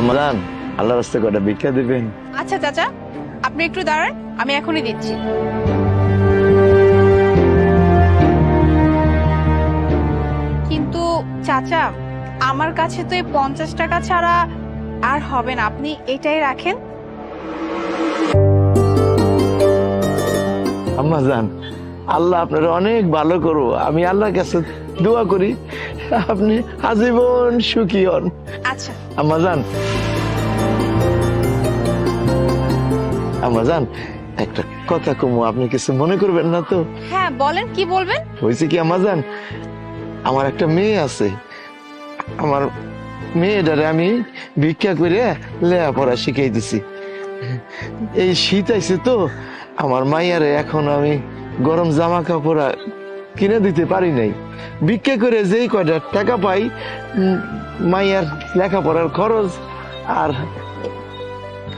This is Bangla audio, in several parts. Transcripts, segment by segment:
আমারান আল্লাহ রাস্তা কটা ভিক্ষা দিবেন? আচ্ছা চাচা আপনি একটু দাঁড়ান আমি এখনই দিচ্ছি। কিন্তু চাচা আমার কাছে তো এই পঞ্চাশ টাকা ছাড়া আর হবে না। আপনি এটাই রাখেন। আম্মা জান আল্লাহ আপনার অনেক ভালো করো আমি আল্লাহর কাছে দোয়া করি আপনি আজীবন সুখী হন। আচ্ছা। আম্মা জান আম্মা জান একটা কথা কমু আপনি কিছু মনে করবেন না তো? হ্যাঁ বলেন কি বলবেন? হয়েছে কি আম্মা জান আমার একটা মেয়ে আছে। আমার মেয়েটারে আমি ভিক্ষা করে লেখাপড়া শিখাই দিছি। এই শীত আইছে তো আমার মাইয়ারে এখন আমি গরম জামা কাপড় কিনে দিতে পারি নাই। ভিক্ষা করে যেই কয়টা টাকা পাই মাইয়ার লেখাপড়ার খরচ আর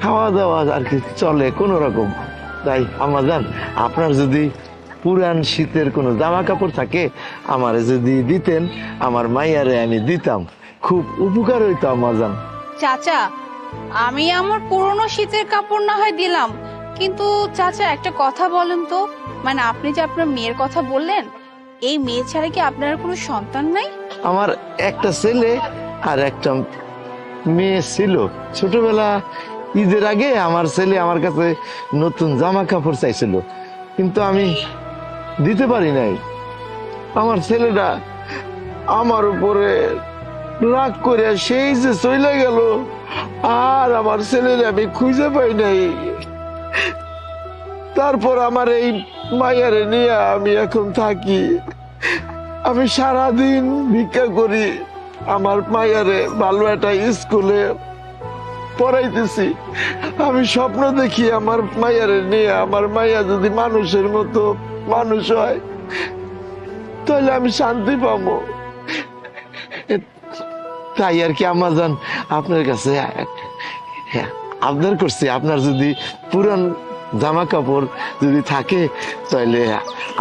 খাওয়া দাওয়া আর কি চলে কোনো রকম। তাই আমার জান, আপনার যদি পুরান শীতের কোনো জামা কাপড় থাকে, আমার যদি দিতেন, আমার মাইয়ারে আমি দিতাম। খুব উপকার হইতো আমার জান। চাচা, আমি আমার পুরনো শীতের কাপড় না হয় দিলাম। কিন্তু চাচা, একটা কথা বলেন তো। মানে আপনি যে আপনার মেয়ের কথা বললেন, এই মেয়ে ছাড়া কি আপনার কোনো সন্তান নাই? আমার একটা ছেলে আর একটা মেয়ে ছিল। ছোটবেলা ঈদের আগে আমার ছেলে আমার কাছে নতুন জামা কাপড় চাইছিল। কিন্তু আমি দিতে পারি নাই। আমার ছেলেটা আমার উপরে রাগ করে সেই যে চলে গেল, আর আমার ছেলের আমি খুঁজে পাই নাই। তারপর আমার এই মায়ারে নিয়ে আমি এখন থাকি। আমি সারাদিন ভিক্ষা করি আমার মায়ারে ভালো একটা স্কুলে পড়াইতেছি। আমি স্বপ্ন দেখি আমার মায়ারে নিয়ে আমার মায়া যদি মানুষের মতো মানুষ হয় তাহলে আমি শান্তি পাবো। তাই আর কি আমার জান আপনার কাছে হ্যাঁ, আবদার করছি আপনার যদি পুরান জামা কাপড় যদি থাকে তাহলে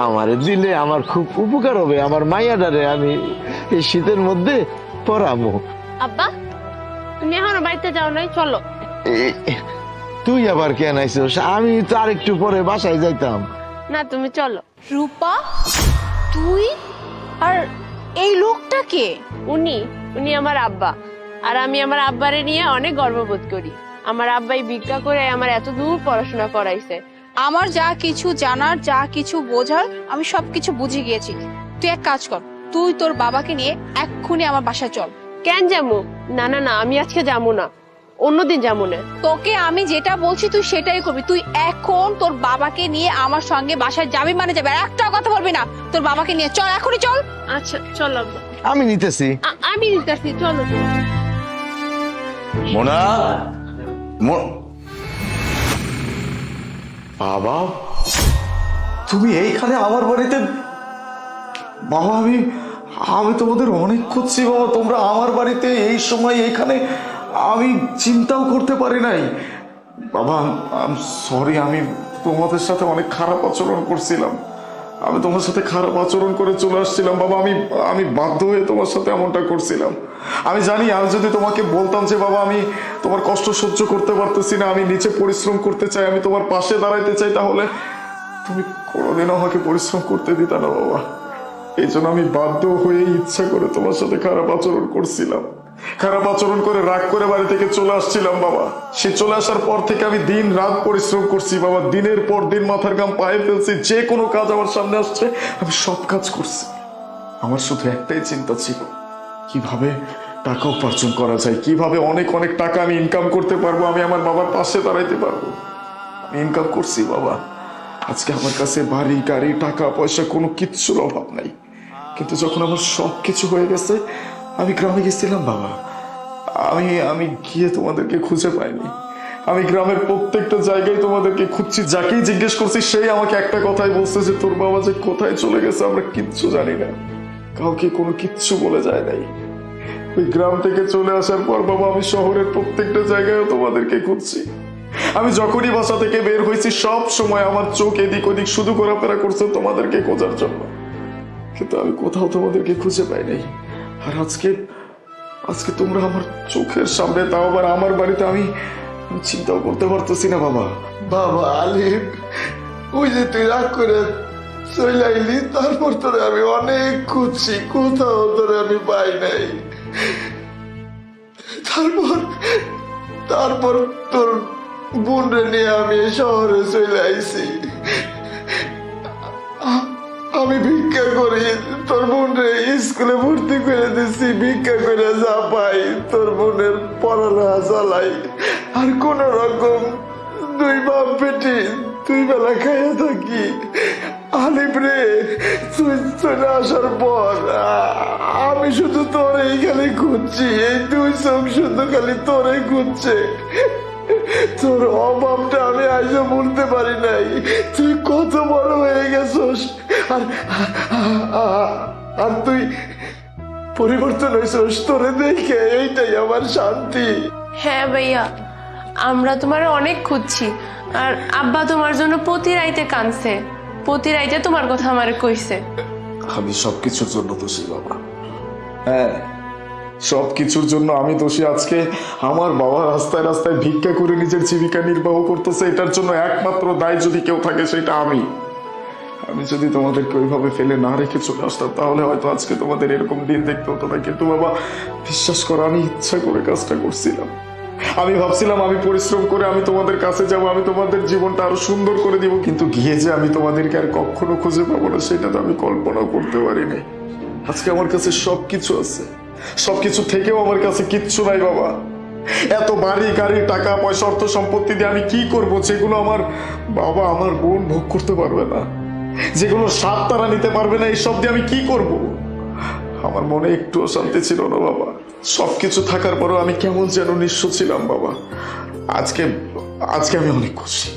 আমারে দিলে আমার খুব উপকার হবে আমার মাইয়াডারে আমি এই শীতের মধ্যে পরামো আব্বা তুমি এখনও বাড়িতে যাও নাই চলো। তুই আবার কেন আইছিস আমি তো আরেকটু পরে বাসায় যাইতাম। না তুমি চলো। রূপা তুই আর এই লোকটা কে? উনি উনি আমার আব্বা। আর আমি আমার আব্বারে নিয়ে অনেক গর্ববোধ করি। আমার আব্বাই ভিক্ষা করে আমার এত দূর পড়াশোনা করাইছে। আমার যা কিছু জানার যা কিছু বোঝার আমি সবকিছু বুঝে গিয়েছি। তুই এক কাজ কর তুই তোর বাবাকে নিয়ে এক্ষুনি আমার বাসায় চল। কেন যাব? না না না আমি আজকে যাব না। অন্যদিন যাব না। তোকে আমি যেটা বলছি তুই সেটাই করবি। তুই এখন তোর বাবাকে নিয়ে আমার সঙ্গে বাসায় যাবি মানে যাবে। আর একটা কথা বলবি না তোর বাবাকে নিয়ে চল এখনই চল। আচ্ছা চল আমি নিতেছি। আমি নিতেছি চলো। মোনা? বাবা, তুমি এইখানে আমার বাড়িতে? বাবা, আমি আমি তোমাদের অনেক খুঁজছি, বাবা। তোমরা আমার বাড়িতে এই সময় এইখানে, আমি চিন্তাও করতে পারি নাই। বাবা সরি আমি তোমাদের সাথে অনেক খারাপ আচরণ করছিলাম। আমি তোমার সাথে খারাপ আচরণ করে চলে আসছিলাম, বাবা। আমি আমি বাধ্য হয়ে তোমার সাথে এমনটা করছিলাম। আমি জানি, আমি যদি তোমাকে বলতাম যে, বাবা, আমি তোমার কষ্ট সহ্য করতে পারতেছি না, আমি নিচে পরিশ্রম করতে চাই, আমি তোমার পাশে দাঁড়াইতে চাই তাহলে। তুমি কোনোদিনও আমাকে পরিশ্রম করতে দিতা না, বাবা। এই জন্য আমি বাধ্য হয়ে ইচ্ছা করে তোমার সাথে খারাপ আচরণ করছিলাম। খারাপ আচরণ করে রাগ করে বাড়ি থেকে চলে আসছিলাম, বাবা। সে চলে আসার পর থেকে আমি দিন রাত পরিশ্রম করছি, বাবা। দিনের পর দিন মাথার গাম পায়ে ফেলছি, যে কোনো কাজ আমার সামনে আসছে, আমি সব কাজ করছি। আমার শুধু একটাই চিন্তা ছিল, কীভাবে টাকা উপার্জন করা যায়। কীভাবে অনেক অনেক টাকা আমি ইনকাম করতে পারব, আমি আমার বাবার পাশে দাঁড়াইতে পারব? আমি ইনকাম করছি, বাবা। আজকে আমার কাছে বাড়ি, গাড়ি, টাকা, পয়সা কোনো কিচ্ছুর অভাব নাই। কিন্তু যখন আমার সব কিছু হয়ে গেছে, আমি গ্রামে গেছিলাম, বাবা। আমি আমি গিয়ে তোমাদেরকে খুঁজে পাইনি। আমি গ্রামের প্রত্যেকটা জায়গায় তোমাদেরকে খুঁজছি, যাকেই জিজ্ঞেস করছি, সেই আমাকে একটা কথাই বলছে যে, তোর বাবা যে কোথায় চলে গেছে, আমরা কিচ্ছু জানি না। কাউকে কোনো কিচ্ছু বলে যায় নাই। ওই গ্রাম থেকে চলে আসার পর বাবা, আমি শহরের প্রত্যেকটা জায়গায় তোমাদেরকে খুঁজছি। আমি যখনই বাসা থেকে বের হয়েছি, সব সময় আমার চোখ এদিক ওদিক শুধু ঘোরাফেরা করছে তোমাদেরকে খোঁজার জন্য। কিন্তু আমি কোথাও তোমাদেরকে খুঁজে পাই নাই। আর আজকে আজকে তোমরা আমার চোখের সামনে, তাও আবার আমার বাড়িতে আমি চিন্তাও করতে পারতেছি না, বাবা। বাবা, আলিফ, ওই যে তুই রাগ করে চলে আইলি, তারপর তোরে আমি অনেক খুঁজছি, কোথাও তোরে আমি পাই নাই। তারপর তারপর তোর বোনরে নিয়ে আমি শহরে চলে আইছি। আমি ভিক্ষা করি তোর বোনরে স্কুলে ভর্তি করে দিছি, ভিক্ষা করে যা পাই, তোর বোনের পড়ালেখা চালাই। আর কোন রকম দুই বাপ পেটে দুই বেলা খাইয়া থাকি। আলিফ রে, তুই চলে আসার পর, আমি শুধু তোর এইখানে খুঁজছি, এই দুই চোখ শুধু খালি তোরে খুঁজছে। তোর অভাবটা আমি আজও বলতে পারি নাই। তুই কত বড় হয়ে গেছস। আর আর তুই পরিবর্তন হয়েছস তোরে দেখে এইটাই আমার শান্তি। হ্যাঁ ভাইয়া, আমরা তোমার অনেক খুঁজছি। আর আব্বা তোমার জন্য প্রতি রাইতে কানছে প্রতি রাইতে তোমার কথা আমার কইছে। আমি সবকিছুর জন্য দোষী, বাবা। হ্যাঁ সব কিছুর জন্য আমি দোষী। আজকে আমার বাবা রাস্তায় রাস্তায় ভিক্ষা করে নিজের জীবিকা নির্বাহ করতেছে, এটার জন্য একমাত্র দায় যদি কেউ থাকে সেটা আমি। আমি যদি তোমাদেরকে ওইভাবে ফেলে না রেখে চলে আসতাম, তাহলে হয়তো আজকে তোমাদের এরকম দিন দেখতে হতো না। কিন্তু বাবা, বিশ্বাস করো, আমি ইচ্ছা করে কাজটা করছিলাম। আমি ভাবছিলাম আমি পরিশ্রম করে আমি তোমাদের কাছে যাব, আমি তোমাদের জীবনটা আরও সুন্দর করে দিব, কিন্তু গিয়ে যে আমি তোমাদেরকে আর কখনো খুঁজে পাবো না, সেটা তো আমি কল্পনাও করতে পারিনি। আজকে আমার কাছে সবকিছু আছে। সবকিছু থেকেও আমার কাছে কিচ্ছু নাই, বাবা। এত বাড়ি, গাড়ি, টাকা, পয়সা, অর্থ সম্পত্তি দিয়ে আমি কি করব, যেগুলো আমার বাবা, আমার বোন ভোগ করতে পারবে না। যেগুলো স্বাদ তারা নিতে পারবে না, এইসব দিয়ে আমি কি করব? আমার মনে একটু শান্তি ছিল না, বাবা। সবকিছু থাকার পরেও আমি কেমন যেন নিঃস্ব ছিলাম, বাবা। আজকে আজকে আমি অনেক খুশি।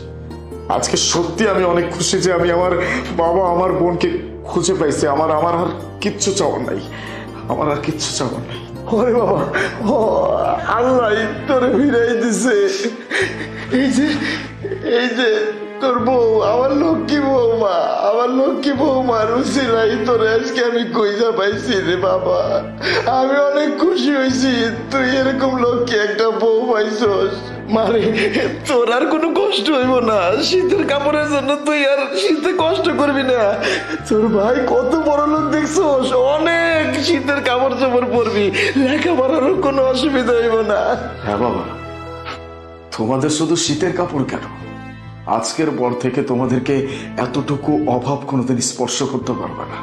আজকে সত্যি আমি অনেক খুশি যে আমি আমার বাবা আমার বোনকে খুঁজে পাইছি। আমার আমার আর কিচ্ছু চাওয়ার নাই। আমার আর কিচ্ছু চাওয়ার নাই। ওরে বাবা, ও, আল্লাহ তোরে ফিরাই দিছে। এই যে এই যে তোর বউ, আমার লক্ষ্মী বৌমা আমার লক্ষ্মী বৌমা রুচিলাই তোরে, আজকে আমি কইজা পাইছি রে বাবা। আমি অনেক খুশি হয়েছি তুই এরকম লক্ষ্মী একটা বউ পাইছস। মারে, তোর আর কোনো কষ্ট হইব না, শীতের কাপড়ের জন্য তুই আর শীতে কষ্ট করবি না। তোর ভাই কত বড় লোক দেখছোস, অনেক শীতের কাপড় চোপড় পরবি, লেখাপড়ারও কোনো অসুবিধা হইব না। হ্যাঁ বাবা, তোমাদের শুধু শীতের কাপড় কেন? আজকের পর থেকে তোমাদেরকে এতটুকু অভাব কোনোদিন স্পর্শ করতে পারবে না।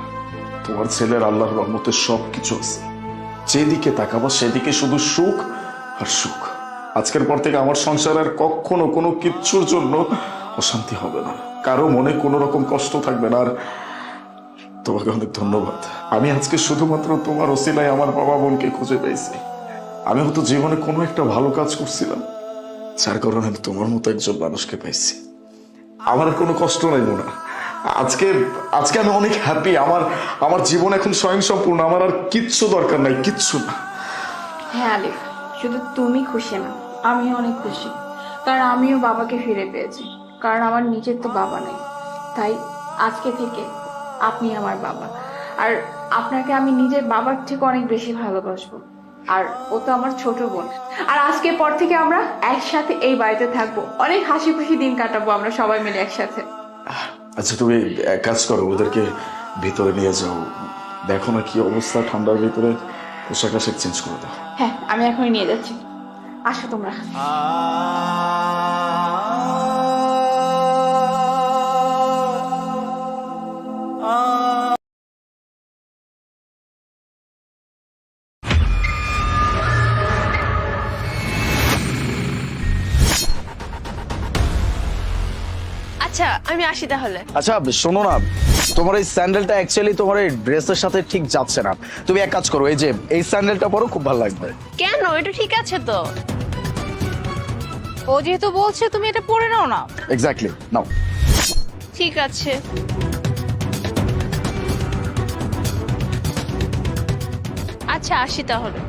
তোমার ছেলের আল্লাহর রহমতে সব কিছু আছে। যেদিকে তাকাবো সেদিকে শুধু সুখ আর সুখ। আজকের পর থেকে আমার সংসার আর কখনো কোনো কিচ্ছুর জন্য অশান্তি হবে না। কারও মনে কোনো রকম কষ্ট থাকবে না। আর তোমাকে অনেক ধন্যবাদ। আমি আজকে শুধুমাত্র তোমার ওসিলায় আমার বাবা বোনকে খুঁজে পেয়েছি। আমি হয়তো জীবনে কোনো একটা ভালো কাজ করছিলাম, যার কারণে আমি তোমার মতো একজন মানুষকে পাইছি আমার কোনো কষ্ট নাই না আজকে আজকে আমি অনেক হ্যাপি আমার আমার জীবন এখন স্বয়ংসম্পূর্ণ। আমার আর কিচ্ছু দরকার নাই, কিচ্ছু না। হ্যাঁ আলিফ, শুধু তুমি খুশি না আমি অনেক খুশি। কারণ আমিও বাবাকে ফিরে পেয়েছি। কারণ আমার নিজের তো বাবা নেই। তাই আজকে থেকে আপনি আমার বাবা। আর আপনাকে আমি নিজের বাবার থেকে অনেক বেশি ভালোবাসবো। আর ও তো আমার ছোট বোন। আর আজকে পর থেকে আমরা একসাথে এই বাড়িতে থাকব। অনেক হাসি খুশি দিন কাটাবো আমরা সবাই মিলে একসাথে। আচ্ছা তুমি এক কাজ করো ওদেরকে ভিতরে নিয়ে যাও। দেখো না কি অবস্থা ঠান্ডার ভিতরে। পোশাক আশাক চেঞ্জ করে দাও। হ্যাঁ আমি এখনই নিয়ে যাচ্ছি। আসো তোমরা। আচ্ছা আমি আসি তাহলে। আচ্ছা শোনো না তোমার এই স্যান্ডেলটা অ্যাকচুয়ালি তোমার এই ড্রেসের সাথে ঠিক যাচ্ছে না। তুমি এক কাজ করো এই যে এই স্যান্ডেলটা পরো খুব ভালো লাগবে। কেন? এটা ঠিক আছে তো। ও যেহেতু বলছে তুমি এটা পরে নাও না। এক্স্যাক্টলি নাও। ঠিক আছে। আচ্ছা আসি তাহলে।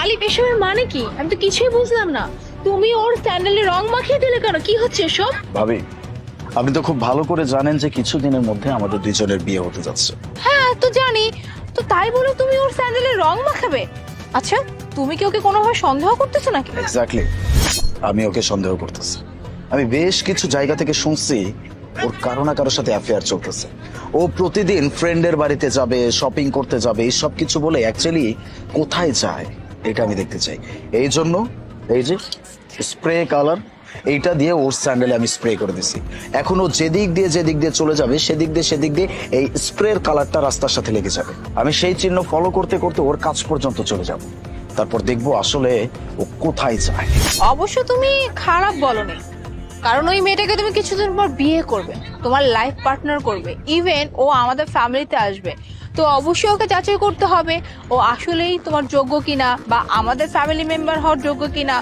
আলিফ এসবের মানে কি? আমি তো কিছুই বুঝলাম না। তুমি ওর স্যান্ডেলে রং মাখিয়ে দিলে কেন? কি হচ্ছে এসব? ভাবি আপনি তো খুব ভালো করে জানেন যে কিছুদিনের মধ্যে আমাদের দুজনের বিয়ে হতে যাচ্ছে। হ্যাঁ তো জানি। তো তাই বলে তুমি ওর স্যান্ডেলে রং মাখাবে? আচ্ছা তুমি কি ওকে কোনোভাবে সন্দেহ করতেছো নাকি? এক্স্যাক্টলি আমি ওকে সন্দেহ করতেছি। আমি বেশ কিছু জায়গা থেকে শুনছি ওর কারও না কারোর সাথে অ্যাফেয়ার চলতেছে। ও প্রতিদিন ফ্রেন্ডের বাড়িতে যাবে শপিং করতে যাবে এই সব কিছু বলে অ্যাকচুয়ালি কোথায় যায় এটা আমি দেখতে চাই। এই জন্য এই যে স্প্রে কালার, এইটা দিয়ে ওর স্যান্ডেলে আমি স্প্রে করে দিছি। এখন ও যেদিক দিয়ে যেদিক দিয়ে চলে যাবে, সেদিক দিয়ে সেদিক দিয়ে এই স্প্রের কালারটা রাস্তার সাথে লেগে যাবে। আমি সেই চিহ্ন ফলো করতে করতে ওর কাজ পর্যন্ত চলে যাব। তারপর দেখব আসলে ও কোথায় যায়। অবশ্য তুমি খারাপ বলনি, কারণ ওই মেয়েটাকে তুমি কিছুদিন পর বিয়ে করবে, তোমার লাইফ পার্টনার করবে। ইভেন ও আমাদের ফ্যামিলিতে আসবে। তো অবশ্যই ওকে যাচাই করতে হবে, ও আসলেই তোমার যোগ্য কিনা বা আমাদের ফ্যামিলি মেম্বার হওয়ার যোগ্য কিনা।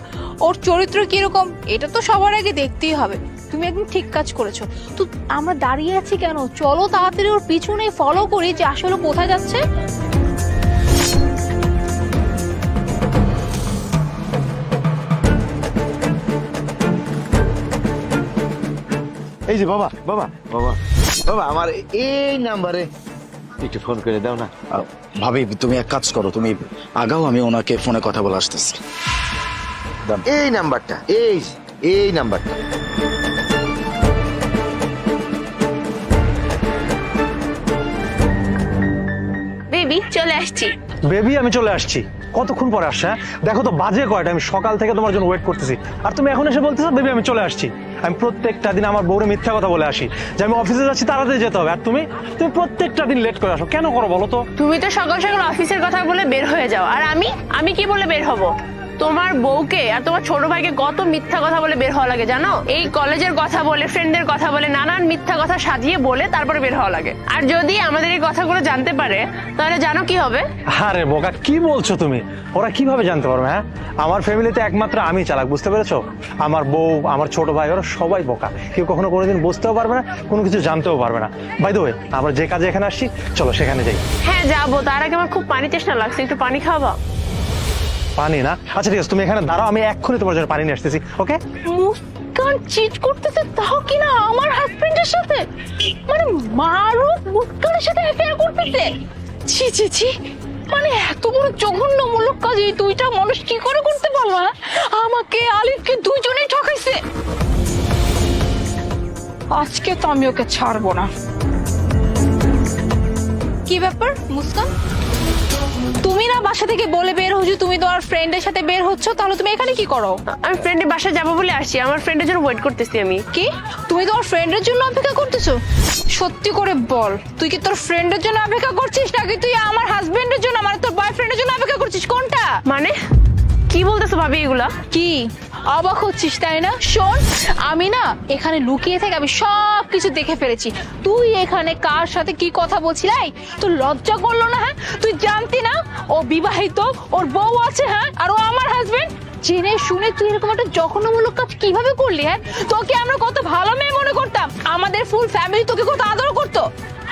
ওর চরিত্র কীরকম এটা তো সবার আগে দেখতেই হবে। তুমি একদম ঠিক কাজ করেছ। তো আমরা দাঁড়িয়ে আছি কেন? চলো তাড়াতাড়ি ওর পিছনে ফলো করি যে আসলে কোথায় যাচ্ছে। এই যে বাবা বাবা। বাবা। বাবা আমার এই নাম্বারে। একটু ফোন করে দাও না। ভাবি তুমি এক কাজ করো তুমি আগাও আমি ওনাকে ফোনে কথা বলে আসতেছি। এই নাম্বারটা এই এই নাম্বারটা। বেবি চলে আসছি। বেবি আমি চলে আসছি। কতক্ষণ পরে আসছে হ্যাঁ? দেখো তো বাজে কয়টা আমি সকাল থেকে তোমার জন্য ওয়েট করতেছি। আর তুমি এখন এসে বলতেছো বেবি আমি চলে আসছি। আমি প্রত্যেকটা দিন আমার বউরে মিথ্যা কথা বলে আসি। যে আমি অফিসে যাচ্ছি তাড়াতাড়ি যেতে হবে। আর তুমি তুমি প্রত্যেকটা দিন লেট করে আসো। কেন করো বলো তো? তুমি তো সকাল সকাল অফিসের কথা বলে বের হয়ে যাও। আর আমি আমি কি বলে বের হব? তোমার বউকে আর তোমার ছোট ভাইকে কত মিথ্যা কথা বলে বের হওয়া লাগে জানো? এই কলেজের কথা বলে ফ্রেন্ডের কথা বলে নানান মিথ্যা কথা সাজিয়ে বলে তারপরে বের হওয়া লাগে। আর যদি আমাদের এই কথাগুলো জানতে পারে তাহলে জানো কি হবে? আরে বোকা কি বলছো তুমি? ওরা কীভাবে জানতে পারবে হ্যাঁ? আমার ফ্যামিলিতে একমাত্র আমি চালাক বুঝতে পেরেছ? আমার বউ আমার ছোট ভাই ওরা সবাই বোকা। কেউ কখনো কোনোদিন বুঝতেও পারবে না কোনো কিছু জানতেও পারবে না। বাই দ্য আমরা যে কাজে এখানে আসছি চলো সেখানে যাই। হ্যাঁ যাব। তার আগে আমার খুব পানি চেষ্টা লাগছে একটু পানি খাওয়াবা পানি না। আচ্ছা ঠিক আছে, তুমি এখানে দাঁড়াও, আমি এক্ষুনি তোমার জন্য পানি নিয়ে আসতেছি, ওকে? মুস্কান চিট করতেছে তাও কিনা আমার হাজবেন্ডের সাথে? মানে মারুফ মুস্কানের সাথে অ্যাফেয়ার করতেছে? ছি ছি ছি। মানে এত বড় জঘন্যমূলক কাজ, এই দুইটা মানুষ কি করে করতে পারল হ্যাঁ? আমাকে, আলিফকে দুইজনেই ঠকাইছে। আজকে তো আমি ওকে ছাড়বো না। কি ব্যাপার, মুস্কান? তুমি না বাসা থেকে বলে বের হচ্ছ তুমি তো তোমার ফ্রেন্ডের সাথে বের হচ্ছ তাহলে তুমি এখানে কি করো? আমি ফ্রেন্ডের বাসায় যাব বলে আসি আমার ফ্রেন্ডের জন্য ওয়েট করতেছি আমি। কি? তুমি তোমার ফ্রেন্ডের জন্য অপেক্ষা করতেছো? সত্যি করে বল তুই কি তোর ফ্রেন্ডের জন্য অপেক্ষা করছিস নাকি তুই আমার হাজবেন্ডের জন্য আমার তোর বয়ফ্রেন্ডের জন্য অপেক্ষা করছিস? কোনটা? মানে? কি বলতেছো ভাবি এগুলা? কি? অবাক হচ্ছিস, তাই না? শোন, আমি না এখানে লুকিয়ে থেকে আমি সব কিছু দেখে ফেলেছি। তুই এখানে কার সাথে কি কথা বলছিলাই? তো লজ্জা করল না হ্যাঁ? তুই জানতি না? ও বিবাহিত, ওর বউ আছে হ্যাঁ? আর ও আমার হাজবেন্ড জেনে শুনে তুই এরকম একটা জঘন্যমূলক কাজ কীভাবে করলি হ্যাঁ? তোকে আমরা কত ভালো মেয়ে মনে করতাম। আমাদের ফুল ফ্যামিলি তোকে কত আদর করতো।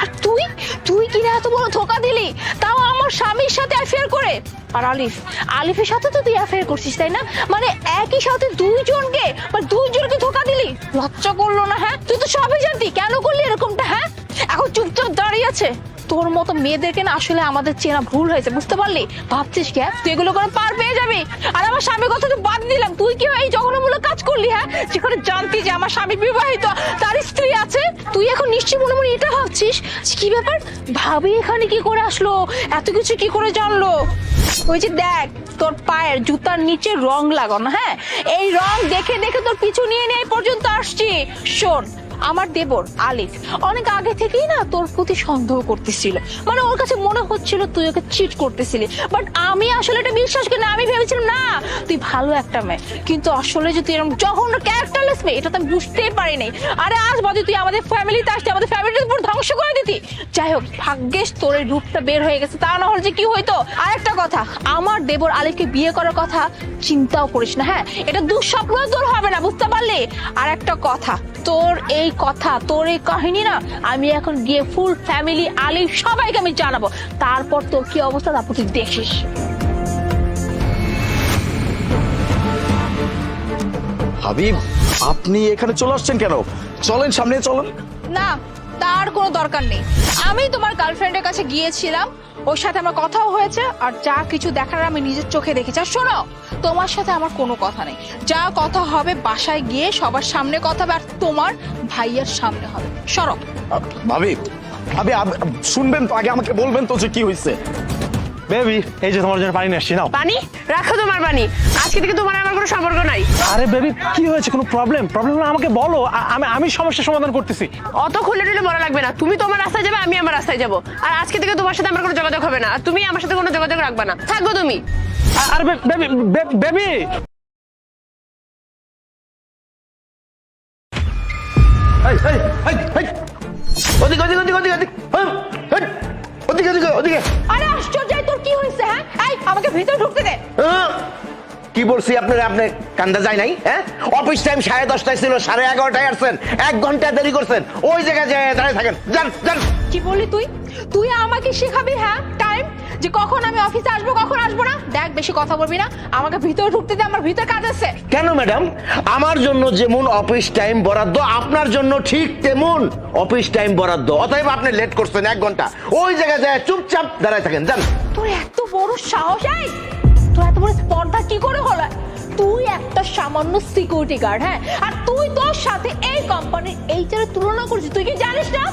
আর তুই? তুই কিনা এত বড় ধোকা দিলি? তাও আমার স্বামীর সাথে অ্যাফেয়ার করে। আর আলিফ। আলিফের সাথে তো তুই অ্যাফেয়ার করছিস, তাই না? মানে একই সাথে দুইজনকে মানে দুইজনকে ধোকা দিলি? লজ্জা করল না হ্যাঁ? তুই তো সবই জানতি। কেন করলি এরকমটা হ্যাঁ? এখন চুপচাপ দাঁড়িয়ে আছে। তোর মতো মেয়েদেরকে না আসলে আমাদের চেনা ভুল হয়েছে, বুঝতে পারলি? ভাবছিস কি হ্যাঁ? তুই এগুলো করে পার পেয়ে যাবি? আর আমার স্বামীর কথা তো বাদ দিলাম। তুই কি এই জঘন্যমূলক কাজ করলি হ্যাঁ? যেখানে জানতি যে আমার স্বামী বিবাহিত, তার স্ত্রী আছে। তুই এখন নিশ্চয়ই মনে মনে এটা ভাবছিস? কি ব্যাপার? ভাবি এখানে কি করে আসলো? এত কিছু কি করে জানলো? ওই যে দেখ, তোর পায়ের জুতার নিচে রং লাগানো হ্যাঁ? এই রং দেখে দেখে তোর পিছু নিয়ে নিয়ে পর্যন্ত আসছি। শোন আমার দেবর, আলিফ, অনেক আগে থেকেই না তোর প্রতি সন্দেহ করতেছিল। মানে ওর কাছে মনে হচ্ছিল তুই ওকে চিট করতেছিলি। বাট আমি আসলে এটা বিশ্বাস করি না, আমি ভেবেছিলাম, না, তুই ভালো একটা মেয়ে। কিন্তু আসলে যে তুই এরকম জঘন্য ক্যারেক্টারলেস মেয়ে, এটা তো আমি বুঝতেই পারি পারিনি। আরে আজ বাদে তুই আমাদের ফ্যামিলিতে আসতে, আমাদের ফ্যামিলির উপর ধ্বংস করে দিতি। যাই হোক, ভাগ্যেশ তোর এই রূপটা বের হয়ে গেছে, তা না হলে যে কি হইতো? আর একটা কথা, আমার দেবর আলিফকে বিয়ে করার কথা চিন্তাও করিস না হ্যাঁ? এটা দুঃস্বপ্ন তোর হবে না, বুঝতে পারলি? আর একটা কথা, তোর এই কথা তোর এই কাহিনী না আমি এখন গিয়ে ফুল ফ্যামিলি আলিফ সবাইকে আমি জানাব। তারপর তোর কি অবস্থা তারপর তুই দেখিস। হাবিব আপনি এখানে চলে আসছেন কেন? চলেন সামনে চলেন। না তার কোনো দরকার নেই। আমি তোমার গার্লফ্রেন্ডের কাছে গিয়েছিলাম ওর সাথে আমার কথাও হয়েছে, আর যা কিছু দেখার আমি নিজের চোখে দেখেছি। আর শোনো, তোমার সাথে আমার কোনো কথা নেই। যা কথা হবে বাসায় গিয়ে সবার সামনে কথা হবে, আর তোমার ভাইয়ের সামনে হবে। সরব ভাবি ভাবি শুনবেন তো, আগে আমাকে বলবেন তো যে কি হয়েছে বেবি এই যে তোমার জন্য পানি নিয়ে আসছি নাও। পানি? রাখো তোমার পানি। আজকে থেকে তোমার আমার কোনো সম্পর্ক নাই। আরে বেবি কি হয়েছে? কোনো প্রবলেম প্রবলেম হলে আমাকে বলো। আ- আমি আমি সমস্যার সমাধান করতেছি। অত খুলে টুলে বলা লাগবে না। তুমি তোমার রাস্তায় যাবে আমি আমার রাস্তায় যাব। আর আজকে থেকে তোমার সাথে আমার কোনো যোগাযোগ হবে না। আর তুমি আমার সাথে কোনো যোগাযোগ রাখবে না। থাকব তুমি। আ- আরে বেবি বেবি এই, এই, এই, এই। ওদিকে ওদিকে ওদিকে ওদিকে ওদিকে। হ্যাঁ, হ্যাঁ। ওদিকে ওদিকে ওদিকে। আরে আশ্চর্য তোর কি হয়েছে হ্যাঁ? এই আমাকে ভিতরে ঢুকতে দে। হ্যাঁ? কি বলছি আপনার আপনি কান্দা যায় নাই হ্যাঁ? অফিস টাইম সাড়ে দশটায় ছিল সাড়ে এগারোটায় আসছেন এক ঘণ্টা দেরি করছেন। ওই জায়গায় দাঁড়িয়ে থাকেন। যান যান। কি বললি তুই? তুই আমাকে শেখাবি হ্যাঁ টাইম যে কখন আমি অফিসে আসব কখন আসব না? দেখ বেশি কথা বলবি না। আমাকে ভিতরে ঢুকতে দে আমার ভিতরে কাজ আছে। কেন ম্যাডাম আমার জন্য যেমন অফিস টাইম বরাদ্দ আপনার জন্য ঠিক তেমন অফিস টাইম বরাদ্দ। অতএব আপনি লেট করছেন এক ঘণ্টা। ওই জায়গায় যায় চুপচাপ দাঁড়ায় থাকেন যান তোর এত বড় সাহস এই! তোর এত বড় স্পর্ধা কি করে হলো? তুই একটা সামান্য সিকিউরিটি গার্ড হ্যাঁ? আর তুই তোর সাথে এই কোম্পানির এইচআর এর তুলনা করছিস। তুই কি জানিস না?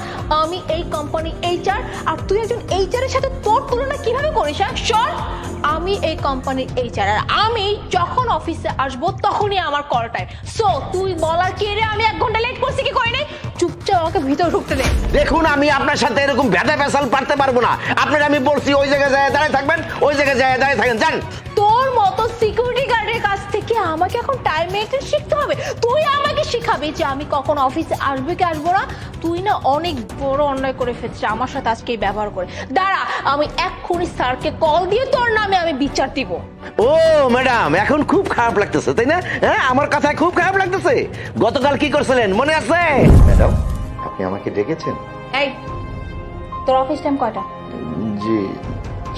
আমি এই কোম্পানি এইচআর আর তুই একজন এইচআর এর সাথে তোর তুলনা কীভাবে করিস হ্যাঁ? শোন আমি এই কোম্পানির এইচআর আর আমি যখন অফিসে আসব তখনই আমার কল টাইম সো তুই বলার কি রে? আমি এক ঘণ্টা লেট করছি কি করি নাই? চুপচাপ আমাকে ভিতরে ঢুকতে দে। দেখুন আমি আপনার সাথে এরকম ভেদা পেশাল পারতে পারব না। আপনার আমি বলছি ওই জায়গায় যায় দাঁড়ায় থাকবেন ওই জায়গায় যায় দাঁড়ায় থাকেন। যান। তোর মতো সিকিউরিটি আমাকে এখন টাইম মেনটেন শিখতে হবে। তুই আমাকে শিখাবি যে আমি কখন অফিসে আসবে কি আসব না। তুই না অনেক বড় অন্যায় করে ফেলছিস আমার সাথে আজকে এই ব্যবহার করে। দাঁড়া আমি এক্ষুনি স্যারকে কল দিয়ে তোর নামে আমি বিচার দিব। ও ম্যাডাম এখন খুব খারাপ লাগতেছে তাই না? হ্যাঁ আমার কথায় খুব খারাপ লাগতেছে। গতকাল কি করছিলেন মনে আছে? ম্যাডাম আপনি আমাকে ডেকেছেন? এই তোর অফিস টাইম কয়টা? জি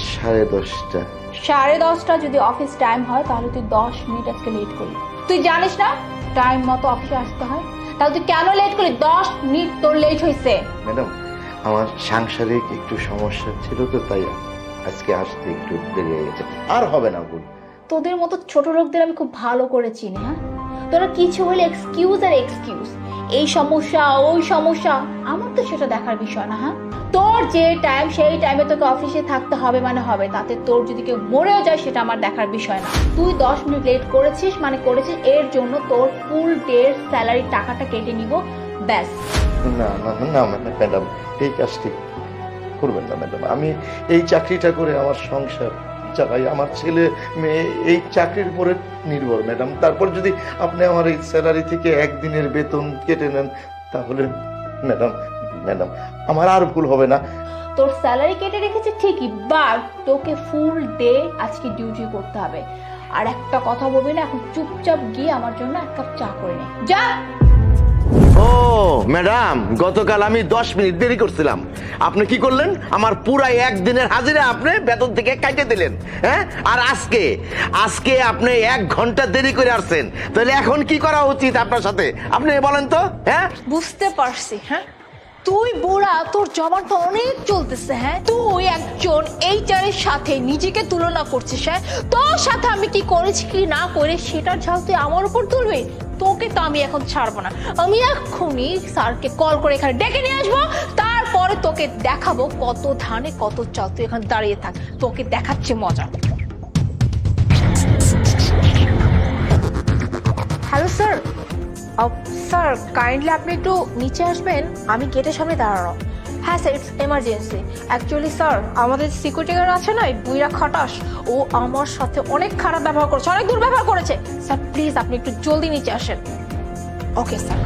সাড়ে দশটা। সাড়ে দশটা যদি অফিস টাইম হয় তাহলে তুই দশ মিনিট আজকে লেট করলি। তুই জানিস না? টাইম মতো অফিসে আসতে হয়। তাহলে তুই কেন লেট করলি? দশ মিনিট তোর লেট হয়েছে ম্যাডাম আমার সাংসারিক একটু সমস্যা ছিল তো তাই আজকে আসতে একটু দেরি হয়ে গেছে। আর হবে না ভুল তোদের মতো ছোট লোকদের আমি খুব ভালো করে চিনি হ্যাঁ? তোরা কিছু হলে এক্সকিউজ আর এক্সকিউজ এই সমস্যা, ওই সমস্যা। আমার তো সেটা দেখার বিষয় না হ্যাঁ? তোর যে টাইম সেই টাইমে তোকে অফিসে থাকতে হবে মানে হবে। তাতে তোর যদি কেউ মরেও যায়, সেটা আমার দেখার বিষয় না। তুই দশ মিনিট লেট করেছিস মানে করেছিস, এর জন্য তোর ফুল ডের স্যালারি টাকাটা কেটে নিব, ব্যাস। না না না ম্যাডাম কাজটি করবেন না, ম্যাডাম। আমি এই চাকরিটা করে আমার সংসার চালাই আমার ছেলে মেয়ে, এই চাকরির উপরে নির্ভর, ম্যাডাম। তারপর যদি আপনি আমার এই স্যালারি থেকে একদিনের বেতন কেটে নেন, তাহলে ম্যাডাম ম্যাডাম, আমার আর ভুল হবে না। তোর স্যালারি কেটে রেখেছে ঠিকই বাট তোকে ফুল ডে আজকে ডিউটি করতে হবে। আর একটা কথা বলবি না, এখন চুপচাপ গিয়ে আমার জন্য এক কাপ চা করে নে। যা! ও, ম্যাডাম, গতকাল আমি দশ মিনিট দেরি করছিলাম। আপনি কি করলেন? আমার পুরাই একদিনের হাজিরা আপনি বেতন থেকে কাটে দিলেন হ্যাঁ? আর আজকে আজকে আপনি এক ঘণ্টা দেরি করে আসছেন। তাহলে এখন কি করা উচিত আপনার সাথে? আপনি বলেন তো হ্যাঁ? বুঝতে পারছি হ্যাঁ? তুই বুড়া, তোর জবানটা অনেক চলতেছে হ্যাঁ? তুই একজন এইটারের সাথে নিজেকে তুলনা করছিস হ্যাঁ? তোর সাথে আমি কি করেছি কি না করে সেটার ঝাল তুই আমার উপর তুলবি? তোকে তো আমি এখন ছাড়বো না। আমি এক্ষুনি স্যারকে কল করে এখানে ডেকে নিয়ে আসব, তারপরে তোকে দেখাবো কত ধানে কত চাল। তুই এখানে দাঁড়িয়ে থাক, তোকে দেখাচ্ছে মজা। হ্যালো স্যার স্যার কাইন্ডলি আপনি একটু নিচে আসবেন। আমি গেটের সামনে দাঁড়ানো। হ্যাঁ sir it's emergency actually sir আমাদের সিকিউরিটি গার্ড আছে না বুইরা খাটাস। ও আমার সাথে অনেক খারাপ ব্যবহার করেছে, অনেক দুর্ব্যবহার করেছে। স্যার প্লিজ আপনি একটু জলদি নিচে আসেন। ওকে স্যার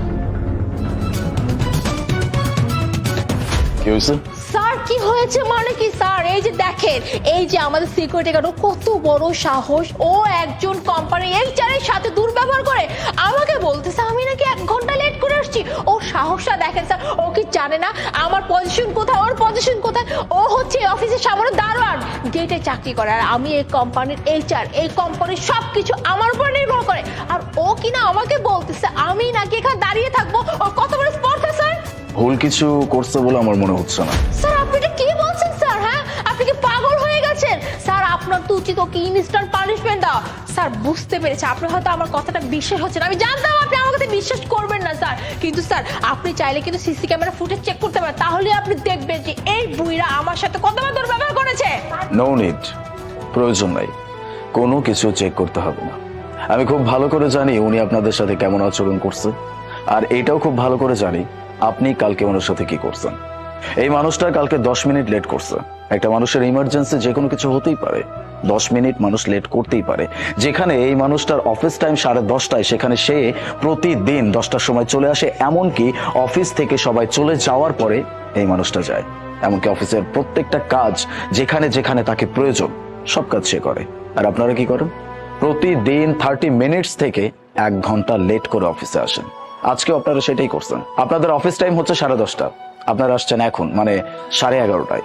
কি হয়েছে? স্যার, কি হয়েছে মানে কি, স্যার? এই যে দেখেন, এই যে আমাদের সিকিউরিটি গার্ড কত বড় সাহস। ও একজন কোম্পানি এইচআরের সাথে দুর্ব্যবহার করে আমাকে বলতেছে, আমি নাকি এক ঘণ্টা লেট করে আসছি। ও সাহসটা দেখেন, স্যার, ও কি জানে না আমার পজিশন কোথায়, ওর পজিশন কোথায়? ও হচ্ছে অফিসের সামনে দারোয়ান। গেটে চাকরি করে, আর আমি এই কোম্পানির এইচআর এই কোম্পানির সব কিছু আমার উপর নির্ভর করে। আর ও কিনা আমাকে বলতেছে, আমি নাকি এখানে দাঁড়িয়ে থাকব ওর কত বড় স্পর্ধা ভুল কিছু করছে বলে আমার মনে হচ্ছে না। স্যার আপনি এটা কি বলছেন স্যার হ্যাঁ? আপনি কি পাগল হয়ে গেছেন? স্যার আপনার তো উচিত ওকে ইনস্ট্যান্ট পানিশমেন্ট দেওয়া। স্যার বুঝতে পেরেছি। আপনার হয়তো আমার কথাটা বিশ্বাস হচ্ছে না। আমি জানতাম আপনি আমার কথা বিশ্বাস করবেন না স্যার। কিন্তু স্যার আপনি চাইলে কিন্তু সিসি ক্যামেরা ফুটেজ চেক করতে পারেন। তাহলে আপনি দেখবেন যে এই বুইরা আমার সাথে কত বদর ব্যবহার করেছে। নো নিড প্রয়োজন নাই। কোনো কিছু চেক করতে হবে না। আমি খুব ভালো করে জানি উনি আপনাদের সাথে কেমন আচরণ করছে। আর এটাও খুব ভালো করে জানি আপনি কালকে ওনার সাথে কি করছেন? এই মানুষটার কালকে দশ মিনিট লেট করছে। একটা মানুষের ইমার্জেন্সি যে কোনো কিছু হতেই পারে। দশ মিনিট মানুষ লেট করতেই পারে। যেখানে এই মানুষটার অফিস টাইম সাড়ে দশটায়, সেখানে সে প্রতিদিন দশটার সময় চলে আসে। এমনকি অফিস থেকে সবাই চলে যাওয়ার পরে এই মানুষটা যায়। এমনকি অফিসের প্রত্যেকটা কাজ যেখানে যেখানে তাকে প্রয়োজন, সব কাজ সে করে। আর আপনারা কি করেন? প্রতিদিন থার্টি মিনিটস থেকে এক ঘণ্টা লেট করে অফিসে আসেন। আজকে আপনারা সেটাই করছেন। আপনাদের অফিস টাইম হচ্ছে সাড়ে দশটা। আপনারা আসছেন এখন মানে সাড়ে এগারোটায়।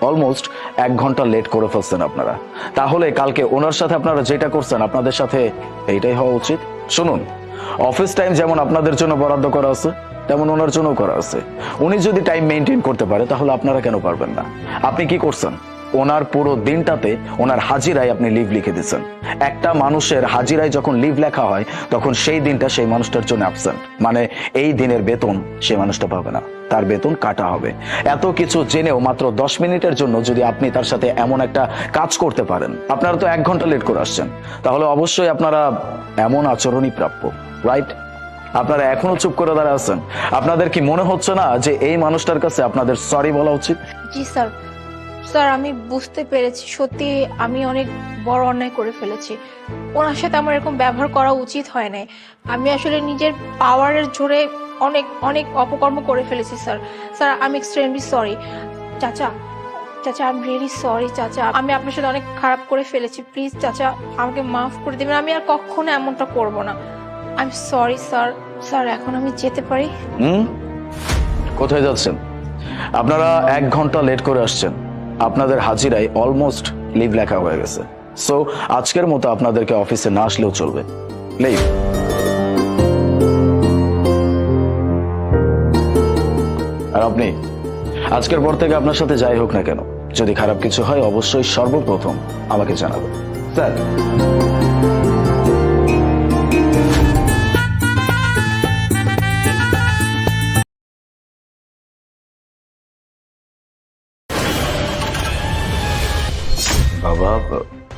অলমোস্ট এক ঘণ্টা লেট করে ফেলছেন আপনারা। তাহলে কালকে ওনার সাথে আপনারা যেটা করছেন, আপনাদের সাথে এইটাই হওয়া উচিত। শুনুন অফিস টাইম যেমন আপনাদের জন্য বরাদ্দ করা আছে, তেমন ওনার জন্য করা আছে। উনি যদি টাইম মেনটেন করতে পারে, তাহলে আপনারা কেন পারবেন না? আপনি কি করছেন? ওনার পুরো দিনটাতে ওনার হাজিরায় আপনি লিভ লিখে দিচ্ছেন একটা মানুষের হাজিরায় যখন লিভ লেখা হয়, তখন সেই দিনটা সেই মানুষটার জন্য অ্যাবসেন্ট মানে এই দিনের বেতন সেই মানুষটা পাবে না। তার বেতন কাটা হবে। এত কিছু জেনেও মাত্র দশ মিনিটের জন্য যদি আপনি তার সাথে এমন একটা কাজ করতে পারেন, আপনারা তো এক ঘণ্টা লেট করে আসছেন। তাহলে অবশ্যই আপনারা এমন আচরণই প্রাপ্য রাইট আপনারা এখনও চুপ করে দাঁড়া আছেন। আপনাদের কি মনে হচ্ছে না যে এই মানুষটার কাছে আপনাদের সরি বলা উচিত? জি স্যার স্যার, আমি বুঝতে পেরেছি। সত্যি, আমি অনেক বড় অন্যায় করে ফেলেছি। ওনার সাথে আমার এরকম ব্যবহার করা উচিত হয় নাই। আমি আসলে নিজের পাওয়ারের জোরে অনেক অনেক অপকর্ম করে ফেলেছি, স্যার। স্যার আমি এক্সট্রিমলি সরি চাচা চাচা আই এম রিয়েলি সরি চাচা। আমি আপনার সাথে অনেক খারাপ করে ফেলেছি। প্লিজ চাচা, আমাকে মাফ করে দেবেন। আমি আর কখনো এমনটা করব না। I sorry sir. স্যার, এখন আমি যেতে পারি? হুম? কোথায় যাচ্ছেন? আপনারা এক ঘণ্টা লেট করে আসছেন। আপনাদের হাজিরায় অলমোস্ট লিভ লেখা হয়ে গেছে। সো আজকের মতো আপনাদেরকে অফিসে না আসলেও চলবে। লিভ আর আপনি, আজকের পর থেকে আপনার সাথে যাই হোক না কেন, যদি খারাপ কিছু হয়, অবশ্যই সর্বপ্রথম আমাকে জানাবেন। স্যার।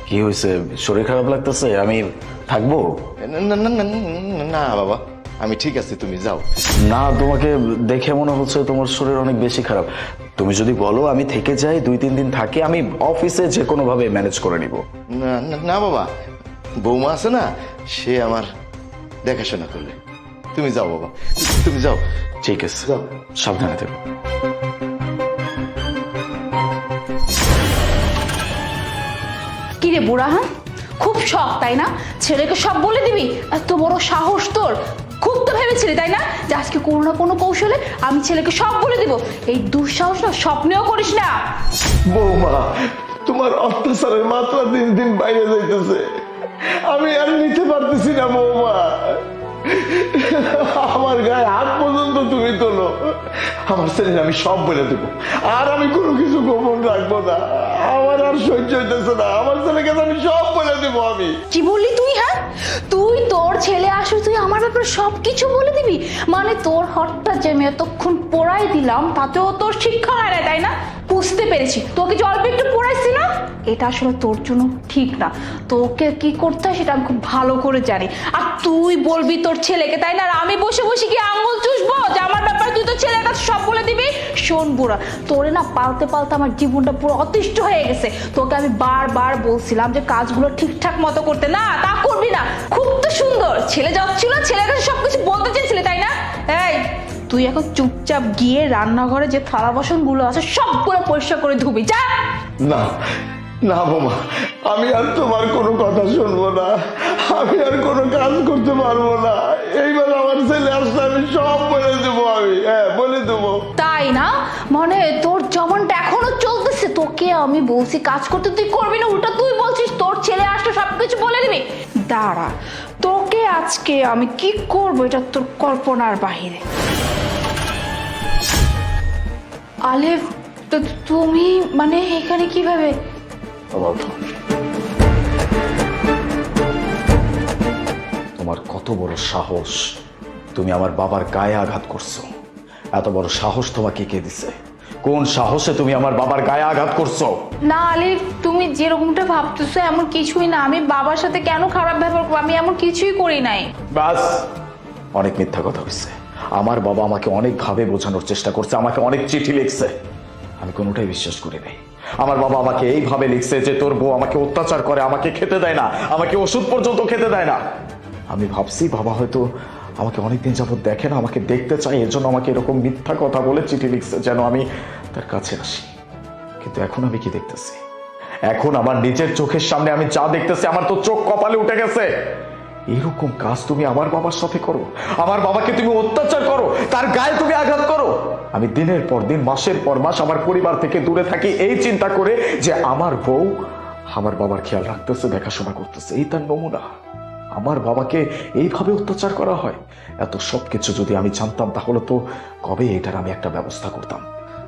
কি হয়েছে? শরীর খারাপ লাগতেছে? আমি থাকব? না না না, না, না, না বাবা। আমি ঠিক আছি তুমি যাও। না তোমাকে দেখে মনে হচ্ছে তোমার শরীর অনেক বেশি খারাপ। তুমি যদি বলো আমি থেকে যাই দুই তিন দিন থাকি আমি অফিসে যে কোনো ভাবে ম্যানেজ করে নিব। না না, বাবা। বৌমা আছে না সে আমার দেখাশোনা করলে। তুমি যাও বাবা। তুমি যাও। ঠিক আছে। যাও। সাবধানে থেকো। রে বুড়া হ্যাঁ? খুব শখ, তাই না? ছেলেকে সব বলে দিবি? এত বড় সাহস তোর। খুব তো ভেবেছিলি, তাই না? যে আজকে কোনো না কোনো কৌশলে আমি ছেলেকে সব বলে দিব। এই দুঃসাহস না স্বপ্নেও করিস না। বৌমা, তোমার অত্যাচারের মাত্রা দিন দিন বাইরে যাইতেছে। আমি আর নিতে পারতেছি না, বৌমা। আমার গায়ে হাত পর্যন্ত তুমি তোলো। আমার ছেলে আমি সব বলে দেবো। আর আমি কোনো কিছু গোপন রাখব না। আমার আর সহ্য হইতেছে না। আমার ছেলেকে আমি সব বলে দেবো আমি। কি বললি তুই হ্যাঁ? তুই তোর ছেলে আসলে তুই আমার ব্যাপারে সব কিছু বলে দিবি? মানে তোর হটটা যে আমি এতক্ষণ পড়াই দিলাম, তাতেও তোর শিক্ষা না তাই না? বুঝতে পেরেছি। তোকে যে অল্প একটু পড়াইছি না, এটা আসলে তোর জন্য ঠিক না। তোকে কি করতে হয় সেটা আমি খুব ভালো করে জানি। আর তুই বলবি তোর ছেলেকে, তাই না? আর আমি বসে বসে কি আঙুল চুষবো যে আমার ব্যাপারে তুই তো ছেলের কাছে সব বলে দিবি? শোন বুড়া, তোরে না পালতে পালতে আমার জীবনটা পুরো অতিষ্ঠ হয়ে গেছে। তোকে আমি বারবার বলছিলাম যে কাজগুলো ঠিকঠাক মতো করতে। না, তা করবি না। খুব তো সুন্দর। ছেলে যাচ্ছিল ছেলের কাছে সবকিছু বলতে চেয়েছিলে, তাই না? এই তুই এখন চুপচাপ গিয়ে রান্নাঘরে যে থালা বাসনগুলো আছে সবগুলো পরিষ্কার করে ধুবি যা! না না বোমা আমি আর তোমার কোনো কথা শুনব না। আমি আর কোনো কাজ করতে পারব না। এইবার আমার ছেলে আসলে আমি সব বলে দেবো আমি। হ্যাঁ বলে দেবো। তাই না? মানে তোর জমানটা এখনও চলতেছে তোকে আমি বলছি কাজ করতে তুই করবি না উল্টা তুই বলছিস তোর ছেলে আসলে সবকিছু বলে দিবি। দাঁড়া আজকে আমি কি করব এটা তোর কল্পনার বাহিরে? আলেফ তো তুমি মানে এখানে কীভাবে? তোমার কত বড় সাহস তুমি আমার বাবার গায়ে আঘাত করছ। এত বড় সাহস তোমাকে কে দিছে? কোন সাহসে তুমি আমার বাবার গায়ে আঘাত করছ? না আলিফ তুমি যেরকমটা ভাবতেছো এমন কিছুই না। আমি বাবার সাথে কেন খারাপ ব্যবহার করব? আমি এমন কিছুই করি নাই। বাস। অনেক মিথ্যা কথা হয়েছে আমার বাবা আমাকে অনেকভাবে বোঝানোর চেষ্টা করছে আমাকে অনেক চিঠি লিখছে। আমি কোনোটাই বিশ্বাস করি নাই। আমার বাবা আমাকে এইভাবে লিখছে যে তোর বউ আমাকে অত্যাচার করে আমাকে খেতে দেয় না আমাকে ওষুধ পর্যন্ত খেতে দেয় না। আমি ভাবছি বাবা হয়তো আমাকে অনেকদিন যাবত দেখে না, আমাকে দেখতে চায়, এর জন্য আমাকে এরকম মিথ্যা কথা বলে চিঠি লিখছে যেন আমি তার কাছে আসি। কিন্তু এখন আমি কি দেখতেছি? এখন আমার নিজের চোখের সামনে আমি যা দেখতেছি, আমার তো চোখ কপালে উঠে গেছে। এরকম কাজ তুমি আমার বাবার সাথে করো। আমার বাবাকে তুমি অত্যাচার করো। তার গায়ে তুমি আঘাত করো। আমি দিনের পর দিন, মাসের পর মাস আমার পরিবার থেকে দূরে থাকি, এই চিন্তা করে যে আমার বউ আমার বাবার খেয়াল রাখতেছে, দেখাশোনা করতেছে। এই তার নমুনা। আমার বাবাকে এইভাবে অত্যাচার করা হয়? এত সব কিছু যদি আমি জানতাম তাহলে তো কবে এটার আমি একটা ব্যবস্থা করতাম?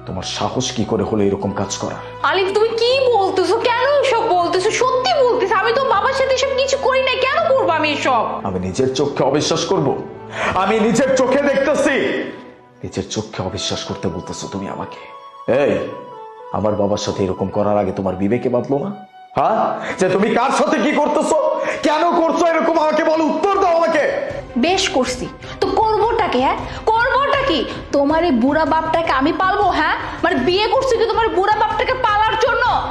তোমার সাহস কি করে হলো এরকম কাজ করার? আলিফ তুমি কি বলতেছো? কেন এসব বলতেছো? সত্যি বলতেছো? আমি তো বাবার সাথে এসব কিছু করি নাই। কেন করব আমি এসব? আমি নিজের চোখে অবিশ্বাস করব। আমি নিজের চোখে দেখতেছি। নিজের চোখে অবিশ্বাস করতে বলতেছো তুমি আমাকে? এই আমার বাবার সাথে এরকম করার আগে তোমার বিবেকে বাঁধলো না? হ্যাঁ? যে তুমি কার সাথে কি করতেছো? কেন করছ? এরকম আমাকে বলো, উত্তর দাও আমাকে। বেশ করছি। তো করবোটা কি হ্যাঁ? করবোটা কি? তোমার এই বুড়া বাপটাকে আমি পালবো হ্যাঁ? মানে বিয়ে করছি কি তোমার বুড়া বাপটাকে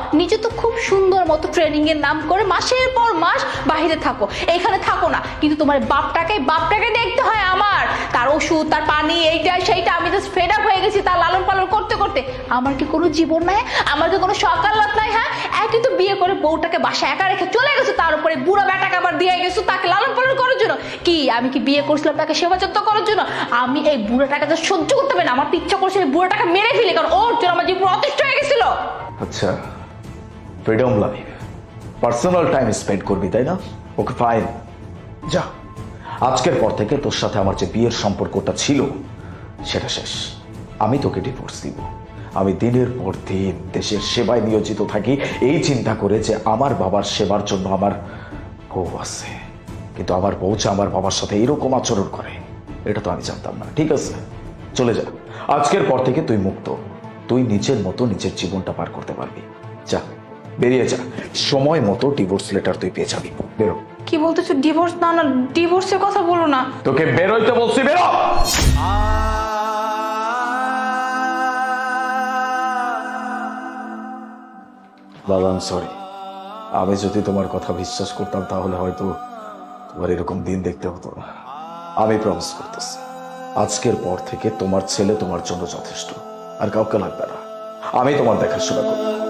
জন্য নিজে তো খুব সুন্দর মতো ট্রেনিং এর নাম করে মাসের পর মাস বাইরে থাকো। এখানে থাকো না। কিন্তু তোমার বাপটাকে বাপটাকে দেখতে হয় আমার। তার ওষুধ, তার পানি, এইটা, সেইটা। আমি জাস্ট ফেড আপ হয়ে গেছি, তার লালন পালন করতে করতে। আমার কি কোনো জীবন নাই? আমার কি কোনো সকালাত নাই হ্যাঁ? একই তো বিয়ে করে বউটাকে বাসা একা রেখে চলে গেছো, তার উপরে বুড়ো বেটাকে আবার দিয়ে গেছো, তাকে লালন পালন করার জন্য। কি, আমি কি বিয়ে করছিলাম তাকে সেবা যত্ন করার জন্য? আমি এই বুড়োটাকে তো সহ্য করতে পারি না। আমার ইচ্ছা করছে এই বুড়াটাকে মেরে ফেলি, কারণ ওর জন্য আমার জীবন অতিষ্ঠ হয়ে গেছিল। আচ্ছা। Freedom life personal time spend করবি, তাই না? ওকে ফাইন যা। আজকের পর থেকে তোর সাথে আমার যে বিয়ের সম্পর্কটা ছিল, সেটা শেষ। আমি তোকে ডিভোর্স দিব। আমি দিনের পর দিন দেশের সেবায় নিয়োজিত থাকি। এই চিন্তা করে যে আমার বাবার সেবার জন্য আমার বউ আছে। কিন্তু আমার বউ যে আমার বাবার সাথে এরকম আচরণ করে, এটা তো আমি জানতাম না। ঠিক আছে? চলে যা। আজকের পর থেকে তুই মুক্ত। তুই নিজের মতো নিজের জীবনটা পার করতে পারবি। যা। বেরিয়ে যা। সময় মতো ডিভোর্স লেটার তুই পেয়ে যাবি। বেরো। কি বলতেছো? ডিভোর্স না না ডিভোর্সের কথা বলো না। তোকে বেরোইতে বলছি বেরো! বাবা সরি আমি যদি তোমার কথা বিশ্বাস করতাম তাহলে হয়তো তোমার এরকম দিন দেখতে হতো না। আমি প্রমিস করতেছি আজকের পর থেকে তোমার ছেলে তোমার জন্য যথেষ্ট। আর কাউকে লাগবে না। আমি তোমার দেখাশোনা করব।